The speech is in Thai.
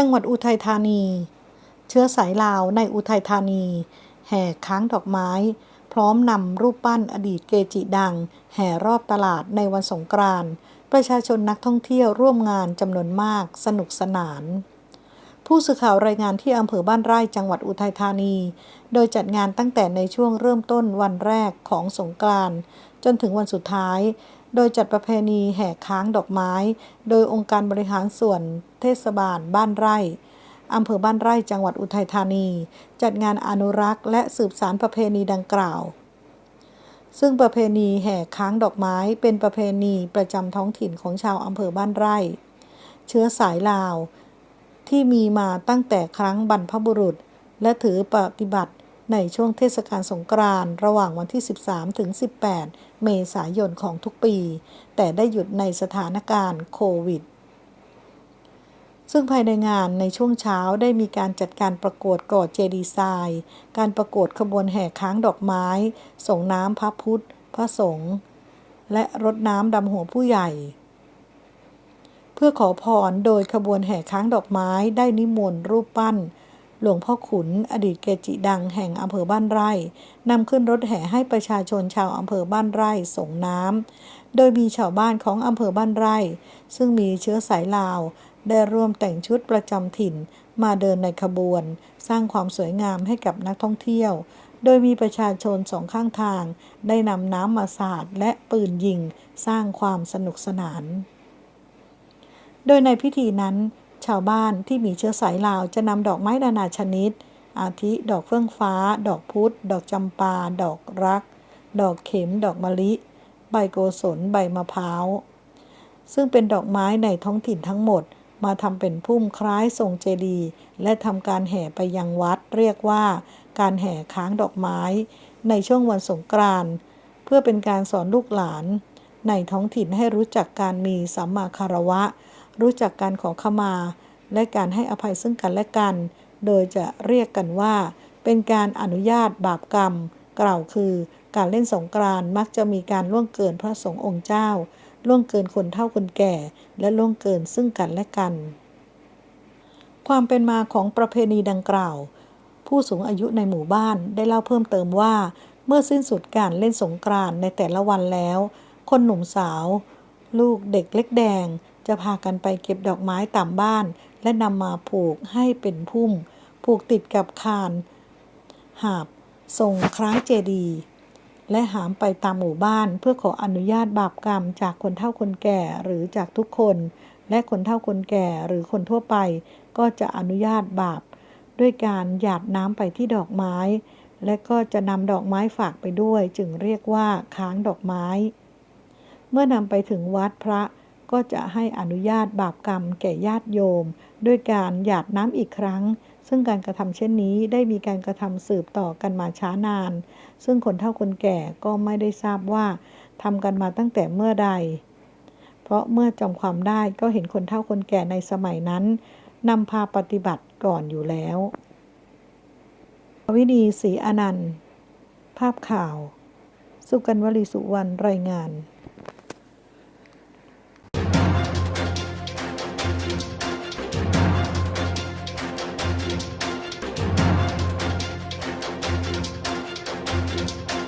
จังหวัดอุทัยธานี เชื้อสายลาวในอุทัยธานี แห่ค้างดอกไม้ พร้อมนำรูปปั้นอดีตเกจิดัง แห่รอบตลาดในวันสงกรานต์ประชาชนนักท่องเที่ยวร่วมงานจำนวนมากสนุกสนาน ผู้สื่อข่าวรายงานที่อำเภอบ้านไร่จังหวัดอุทัยธานี โดยจัดงานตั้งแต่ในช่วงเริ่มต้นวันแรกของสงกรานต์จนถึงวันสุดท้าย โดยจัดประเพณีแห่ค้างดอกไม้ โดยองค์การบริหารส่วนเทศบาลบ้านไร่อำเภอบ้านไร่จังหวัดอุทัยธานี จัดงานอนุรักษ์ และสืบสานประเพณีดังกล่าว ซึ่งประเพณีแห่ค้างดอกไม้เป็นประเพณีประจำท้องถิ่นของชาวอำเภอบ้านไร่ เชื้อสายลาว ที่มีมาตั้งแต่ครั้งบรรพบุรุษ และถือปฏิบัติ ในช่วงเทศกาลสงกรานต์ระหว่างวันที่ 13 ถึง 18 เมษายนของทุกปี แต่ได้หยุดในสถานการณ์โควิด ซึ่งภายในงานในช่วงเช้าได้มีการจัดการประกวดกอดเจดีย์ทรายการประกวดขบวนแห่ค้างดอกไม้ ส่งน้ำพระพุทธ พระสงฆ์ และรดน้ำดำหัวผู้ใหญ่ เพื่อขอพรโดยขบวนแห่ค้างดอกไม้ได้นิมนต์รูปปั้น หลวงพ่อขุน อดีตเกจิดังแห่งอำเภอบ้านไร่นำขึ้นรถแห่ให้ประชาชนชาวอำเภอบ้านไร่ส่งน้ำโดยมีชาวบ้านของอำเภอบ้านไร่ ซึ่งมีเชื้อสายลาว ได้ร่วมแต่งชุดประจำถิ่น มาเดินในขบวน สร้างความสวยงามให้กับนักท่องเที่ยว โดยมีประชาชนสองข้างทาง ได้นำน้ำมาสาดและปืนยิง สร้างความสนุกสนาน โดยในพิธีนั้น ชาวบ้านที่มีเชื้อสายลาวจะนำดอกไม้นานาชนิด อาทิดอกเฟื่องฟ้า ดอกพุธดอกจำปา ดอกรัก ดอกเข็ม ดอกมะลิ ใบโกศล ใบมะพร้าว ซึ่งเป็นดอกไม้ในท้องถิ่นทั้งหมด มาทำเป็นพุ่มคล้ายทรงเจดีย์และทำการแห่ไปยังวัด เรียกว่า การแห่ค้างดอกไม้ ในช่วงวันสงกรานต์เพื่อเป็นการสอนลูกหลาน ในท้องถิ่นให้รู้จักการมีสัมมาคารวะ รู้จักการขอขมา และการให้อภัยซึ่งกันและกัน โดยจะเรียกกันว่า เป็นการอนุญาตบาปกรรม กล่าวคือการเล่นสงกรานต์มักจะมีการล่วงเกินพระสงฆ์องค์เจ้า ล่วงเกินคนเฒ่าคนแก่ และล่วงเกินซึ่งกันและกัน ความเป็นมาของประเพณีดังกล่าว ผู้สูงอายุในหมู่บ้านได้เล่าเพิ่มเติมว่า เมื่อสิ้นสุดการเล่นสงกรานต์ในแต่ละวันแล้ว คนหนุ่มสาว ลูกเด็กเล็กแดง จะพากันไปเก็บดอกไม้ตามบ้าน และนำมาผูกให้เป็นพุ่ม ผูกติดกับคาน หาบทรงคล้ายเจดีย์และหามไปตามหมู่บ้านเพื่อขออนุญาตบาปกรรมจากคนเฒ่าคนแก่หรือจากทุกคน และคนเฒ่าคนแก่หรือคนทั่วไป ก็จะอนุญาตบาป ด้วยการหยาดน้ำไปที่ดอกไม้ และก็จะนำดอกไม้ฝากไปด้วย จึงเรียกว่าค้างดอกไม้ เมื่อนำไปถึงวัดพระ ก็จะให้อนุญาตบาปกรรมแก่ญาติโยม ด้วยการหยาดน้ำอีกครั้ง ซึ่งการกระทำเช่นนี้ได้มีการกระทำสืบต่อกันมาช้านาน ซึ่งคนเฒ่าคนแก่ก็ไม่ได้ทราบว่าทำกันมาตั้งแต่เมื่อใด เพราะเมื่อจำความได้ก็เห็นคนเฒ่าคนแก่ในสมัยนั้นนำพาปฏิบัติก่อนอยู่แล้ว วินีศรีอนันต์ ภาพข่าว สุกันวลีสุวรรณรายงาน